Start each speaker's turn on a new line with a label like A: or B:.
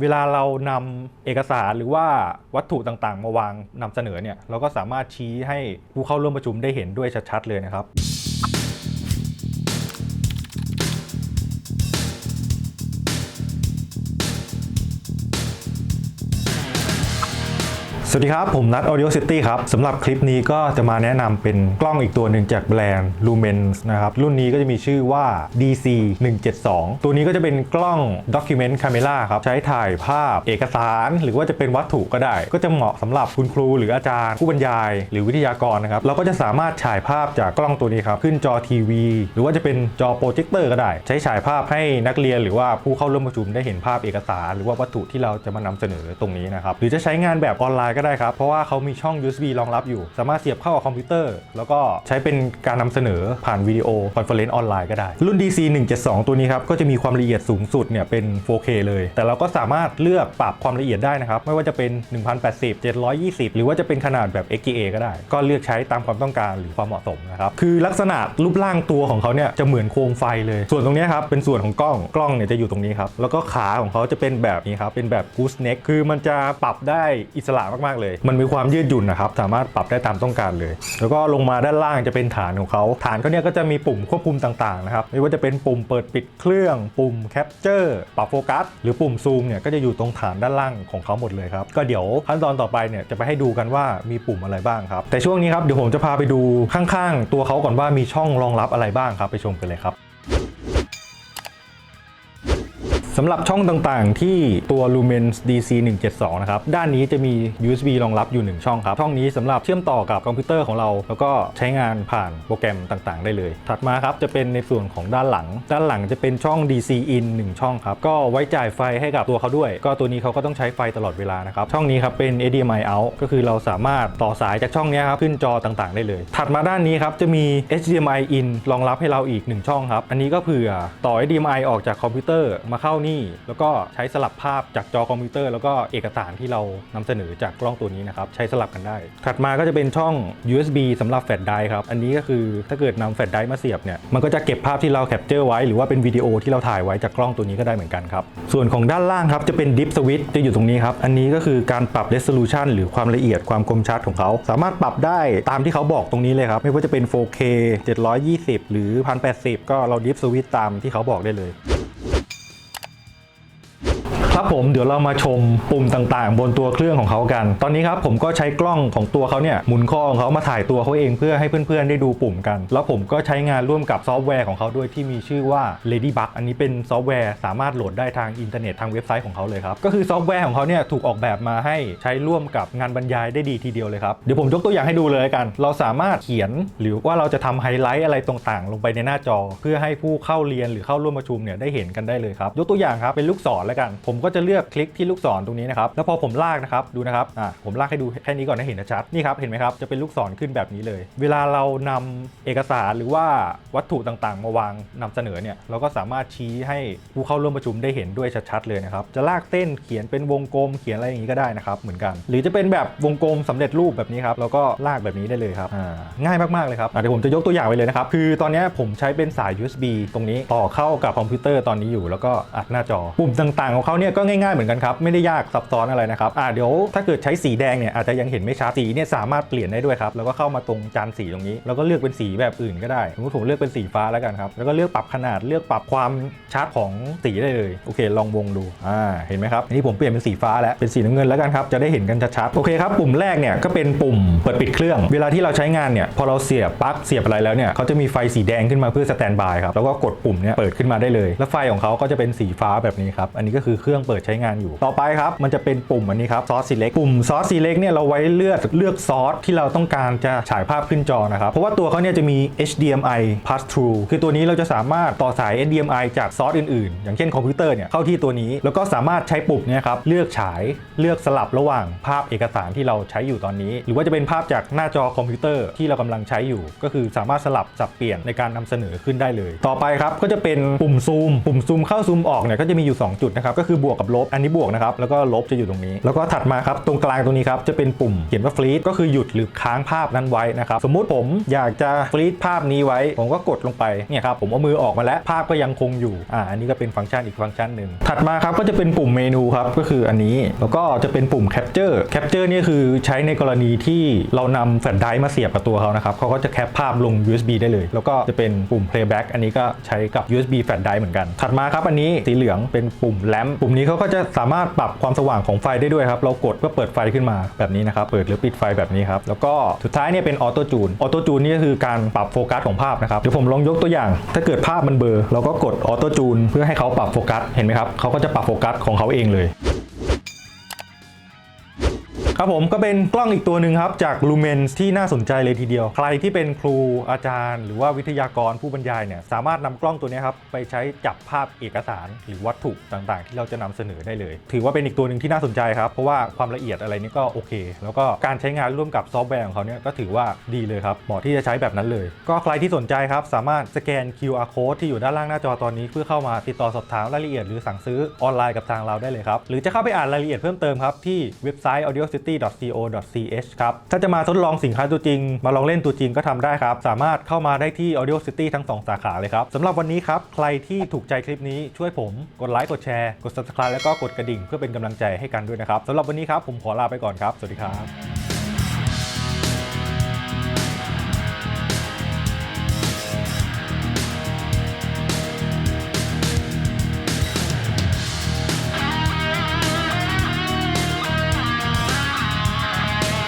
A: เวลาเรานำเอกสารหรือว่าวัตถุต่างๆ มาวางนำเสนอเนี่ยเราก็สามารถชี้ให้ผู้เข้าร่วมประชุมได้เห็นด้วยชัดๆเลยนะครับ สวัสดีครับ ผมนัท Audio City ครับสำหรับคลิปนี้ก็จะมาแนะนำเป็นกล้องอีกตัวหนึ่งจากแบรนด์ Lumens นะครับ รุ่นนี้ก็จะมีชื่อว่า DC 172 ตัวนี้ก็จะเป็นกล้อง Document Camera ครับ ใช้ถ่ายภาพเอกสาร หรือว่าจะเป็นวัตถุก็ได้ ก็จะเหมาะสำหรับคุณครูหรืออาจารย์ ผู้บรรยาย หรือวิทยากรนะครับ เราก็จะสามารถฉายภาพจากกล้องตัวนี้ครับ ขึ้นจอทีวี หรือว่าจะเป็นจอโปรเจคเตอร์ก็ได้ ใช้ฉายภาพให้นักเรียน หรือว่าผู้เข้าร่วมประชุมได้เห็นภาพเอกสาร หรือว่าวัตถุที่เราจะมานำเสนอตรงนี้นะครับหรือจะใช้งานแบบออนไลน์ก็ได้ครับ เพราะว่าเขามีช่อง USB รองรับอยู่ สามารถเสียบเข้ากับคอมพิวเตอร์ แล้วก็ใช้เป็นการนำเสนอผ่านวิดีโอคอนเฟอเรนซ์ออนไลน์ก็ได้ รุ่น DC 172 ตัวนี้ครับ ก็จะมีความละเอียดสูงสุดเนี่ยเป็น 4K เลย แต่เราก็สามารถเลือกปรับความละเอียดได้นะครับ ไม่ว่าจะเป็น 1080 720 หรือว่าจะเป็นขนาดแบบ XGA ก็ได้ ก็เลือกใช้ตามความต้องการหรือความเหมาะสมนะครับ คือลักษณะรูปร่างตัวของเขาเนี่ยจะเหมือนโคมไฟเลย ส่วนตรงนี้ครับเป็นส่วนของกล้อง กล้องเนี่ยจะอยู่ตรงนี้ครับ แล้วก็ขาของเขาจะเป็นแบบนี้ครับ เป็นแบบ goose neck คือมันจะปรับได้อิสระมากๆเลย มันมีความยืดหยุ่นนะครับ สามารถปรับได้ตามต้องการเลย แล้วก็ลงมาด้านล่างจะเป็นฐานของเขาฐานเขาเนี่ยก็จะมีปุ่มควบคุมต่างๆนะครับ ไม่ว่าจะเป็นปุ่มเปิดปิดเครื่อง ปุ่ม capture ปรับโฟกัส หรือปุ่มซูมเนี่ยก็จะอยู่ตรงฐานด้านล่างของเขาหมดเลยครับ ก็เดี๋ยวขั้นตอนต่อไปเนี่ยจะไปให้ดูกันว่ามีปุ่มอะไรบ้างครับ แต่ช่วงนี้ครับเดี๋ยวผมจะพาไปดูข้างๆ ตัวเขาก่อนว่ามีช่องรองรับอะไรบ้างครับ ไปชมกันเลยครับ สำหรับช่องต่างๆ ที่ตัว Lumens DC 172นะครับ ด้านนี้จะมี USB รองรับอยู่ 1 ช่องครับ ช่องนี้สำหรับเชื่อมต่อกับคอมพิวเตอร์ของเรา แล้วก็ใช้งานผ่านโปรแกรมต่างๆ ได้เลย ถัดมาครับ จะเป็นในส่วนของด้านหลัง ด้านหลังจะเป็นช่อง DC in 1 ช่องครับ ก็ไว้จ่ายไฟให้กับตัวเขาด้วย ก็ตัวนี้เขาก็ต้องใช้ไฟตลอดเวลานะครับ ช่องนี้ครับเป็น HDMI out ก็คือเราสามารถต่อสายจากช่องนี้ครับขึ้นจอต่างๆ ได้เลย ถัดมาด้านนี้ครับจะมี HDMI in รองรับให้เราอีก 1 ช่องครับ อันนี้ก็เผื่อต่อ HDMI ออกจากคอมพิวเตอร์มาเข้านีแล้วก็ใช้สลับภาพจากจอคอมพิวเตอร์ แล้วก็เอกสารที่เรานำเสนอจากกล้องตัวนี้นะครับ ใช้สลับกันได้ ถัดมาก็จะเป็นช่อง USB สำหรับแฟลชไดร์ครับ อันนี้ก็คือถ้าเกิดนำแฟลชไดร์มาเสียบเนี่ย มันก็จะเก็บภาพที่เราแคปเจอร์ไว้หรือว่าเป็นวิดีโอที่เราถ่ายไว้จากกล้องตัวนี้ก็ได้เหมือนกันครับ ส่วนของด้านล่างครับจะเป็นดิฟสวิตจะอยู่ตรงนี้ครับ อันนี้ก็คือการปรับ resolution หรือความละเอียดความคมชัดของเขา สามารถปรับได้ตามที่เขาบอกตรงนี้เลยครับ ไม่ว่าจะเป็น 4K 720 หรือ 1080 ก็เราดิฟสวิตตามที่เขาบอกได้เลย ครับผมเดี๋ยวเรามาชมปุ่มต่างๆ บนตัวเครื่องของเขากัน ตอนนี้ครับผมก็ใช้กล้องของตัวเขาเนี่ยหมุนข้อของเขามาถ่ายตัวเขาเองเพื่อให้เพื่อนๆได้ดูปุ่มกัน แล้วผมก็ใช้งานร่วมกับซอฟต์แวร์ของเขาด้วยที่มีชื่อว่า Ladybug อันนี้เป็นซอฟต์แวร์สามารถโหลดได้ทางอินเทอร์เน็ตทางเว็บไซต์ของเขาเลยครับก็คือซอฟต์แวร์ของเขาเนี่ยถูกออกแบบมาให้ใช้ร่วมกับงานบรรยายได้ดีทีเดียวเลยครับเดี๋ยวผมยกตัวอย่างให้ดูเลยกัน เราสามารถเขียนหรือว่าเราจะทำไฮไลท์อะไรต่างๆ ลงไปในหน้าจอ เพื่อให้ผู้เข้าเรียนหรือเข้าร่วมประชุมเนี่ยได้เห็นกันได้เลยครับยกตัวอย่างครับเป็นลูกศรแล้วกัน ผมก็็จะเลือกคลิกที่ลูกศรตรงนี้นะครับ แล้วพอผมลากนะครับ ดูนะครับ อะผมลากให้ดูแค่นี้ก่อนให้เห็นชัด นี่ครับ เห็นไหมครับ จะเป็นลูกศรขึ้นแบบนี้เลย เวลาเรานำเอกสารหรือว่าวัตถุต่างๆ มาวางนำเสนอเนี่ย เราก็สามารถชี้ให้ผู้เข้าร่วมประชุมได้เห็นด้วยชัดๆเลยนะครับ จะลากเส้นเขียนเป็นวงกลมเขียนอะไรอย่างนี้ก็ได้นะครับ เหมือนกัน หรือจะเป็นแบบวงกลมสำเร็จรูปแบบนี้ครับเราก็ลากแบบนี้ได้เลยครับ อ่า ง่ายมากๆเลยครับเดี๋ยวผมจะยกตัวอย่างไว้เลยนะครับ คือตอนนี้ผมใช้เป็นสาย USB ตรงนี้ต่อเข้ากับคอมพิวเตอร์ตอนนี้อยู่ แล้วก็อัดหน้าจอ ปุ่มต่างๆของเขาเนี่ยก็ง่ายๆเหมือนกันครับ ไม่ได้ยากซับซ้อนอะไรนะครับอ่าเดี๋ยวถ้าเกิดใช้สีแดงเนี่ยอาจจะยังเห็นไม่ชัดสีเนี่ยสามารถเปลี่ยนได้ด้วยครับแล้วก็เข้ามาตรงจานสีตรงนี้ แล้วก็เลือกเป็นสีแบบอื่นก็ได้สมมติผมเลือกเป็นสีฟ้าแล้วกันครับแล้วก็เลือกปรับขนาดเลือกปรับความชัดของสีได้เลยโอเค ลองวงดูอ่าเห็นไหมครับอันนี้ผมเปลี่ยนเป็นสีฟ้าแล้วเป็นสีน้ำเงินแล้วกันครับจะได้เห็นกันชัดๆโอเคครับปุ่มแรกเนี่ยก็เป็นปุ่มเปิดปิดเครื่อง เวลาที่เราใช้งานเนี่ยพอเราเสียบปลั๊กเสียบอะไรแล้วเนี่ยเขาจะมีไฟสีแดงขึ้นมาเพื่อสแตนบายครับแล้วก็กดปุ่มเนี่ยเปิดขึ้นมาได้เลย แล้วไฟของเขาก็จะเป็นสีฟ้าแบบนี้ครับอันนี้ก็คือเครื่องเปิดใช้งานอยู่ ต่อไปครับ มันจะเป็นปุ่มอันนี้ครับซอส select ปุ่มซอส select เนี่ยเราไว้เลือกเลือกซอสที่เราต้องการจะฉายภาพขึ้นจอนะครับ เพราะว่าตัวเขาเนี่ยจะมี HDMI pass through คือตัวนี้เราจะสามารถต่อสาย HDMI จากซอสอื่นๆ อย่างเช่นคอมพิวเตอร์เนี่ยเข้าที่ตัวนี้ แล้วก็สามารถใช้ปุ่มเนี่ยครับเลือกฉายเลือกสลับระหว่างภาพเอกสารที่เราใช้อยู่ตอนนี้ หรือว่าจะเป็นภาพจากหน้าจอคอมพิวเตอร์ที่เรากำลังใช้อยู่ ก็คือสามารถสลับสับเปลี่ยนในการนำเสนอขึ้นได้เลย ต่อไปครับก็จะเป็นปุ่มซูม ปุ่มซูมเข้าซูมออกเนี่ยก็จะมีอยู่ 2 จุดนะครับก็คือบวกกับลบ อันนี้บวกนะครับ แล้วก็ลบจะอยู่ตรงนี้ แล้วก็ถัดมาครับ ตรงกลางตรงนี้ครับ จะเป็นปุ่มเขียนว่าฟรีดก็คือหยุดหรือค้างภาพนั้นไว้นะครับ สมมุติผมอยากจะฟรีดภาพนี้ไว้ ผมก็กดลงไป เนี่ยครับ ผมเอามือออกมาแล้ว ภาพก็ยังคงอยู่ อ่า อันนี้ก็เป็นฟังก์ชันอีกฟังก์ชันหนึ่ง ถัดมาครับ ก็จะเป็นปุ่มเมนูครับ ก็คืออันนี้ แล้วก็จะเป็นปุ่ม capture capture เนี่คือใช้ในกรณีที่เรานำแฟลชไดรฟ์มาเสียบกับตัวเขานะครับเขาก็จะแคปภาพลง USB ได้เลย แล้วก็จะเป็นปุ่ม playback อันนี้ก็ใช้กับ USB แฟลชไดร์เหมือนกัน ถัดมาครับอันนี้สีเหลืองเป็นปุ่มแลมปุ่มนี้เขาก็จะสามารถปรับความสว่างของไฟได้ด้วยครับ เรากดเพื่อเปิดไฟขึ้นมาแบบนี้นะครับ เปิดหรือปิดไฟแบบนี้ครับ แล้วก็สุดท้ายเนี่ยเป็นออโต้จูน ออโต้จูนนี่ก็คือการปรับโฟกัสของภาพนะครับ เดี๋ยวผมลองยกตัวอย่าง ถ้าเกิดภาพมันเบลอเราก็กดออโต้จูนเพื่อให้เขาปรับโฟกัส เห็นไหมครับ เขาก็จะปรับโฟกัสของเขาเองเลย ครับผมก็เป็นกล้องอีกตัวหนึ่งครับ จาก Lumens ที่น่าสนใจเลยทีเดียว ใครที่เป็นครูอาจารย์ หรือว่าวิทยากรผู้บรรยายเนี่ยสามารถนำกล้องตัวนี้ครับไปใช้จับภาพเอกสาร หรือวัตถุต่างๆ ที่เราจะนำเสนอได้เลย ถือว่าเป็นอีกตัวหนึ่งที่น่าสนใจครับเพราะว่าความละเอียดอะไรนี่ก็โอเค แล้วก็การใช้งานร่วมกับซอฟต์แวร์ของเขาเนี่ยก็ถือว่าดีเลยครับเหมาะที่จะใช้แบบนั้นเลย ก็ใครที่สนใจครับสามารถสแกน QR code ที่อยู่ด้านล่างหน้าจอตอนนี้เพื่อเข้ามาติดต่อสอบถามรายละเอียดหรือสั่งซื้อออนไลน์กับทางเราได้เลยครับหรือจะเข้าไปอ่านรายละเอียดเพิ่มเติมครับที่เว็บไซต์ audiocity.co.th ครับ ถ้าจะมาทดลองสินค้าตัวจริง มาลองเล่นตัวจริงก็ทำได้ครับ สามารถเข้ามาได้ที่ Audio City ทั้ง 2 สาขาเลยครับสำหรับวันนี้ครับ ใครที่ถูกใจคลิปนี้ช่วยผมกดไลค์กดแชร์กด subscribe แล้วก็กดกระดิ่งเพื่อเป็นกำลังใจให้กันด้วยนะครับสำหรับวันนี้ครับผมขอลาไปก่อนครับ สวัสดีครับ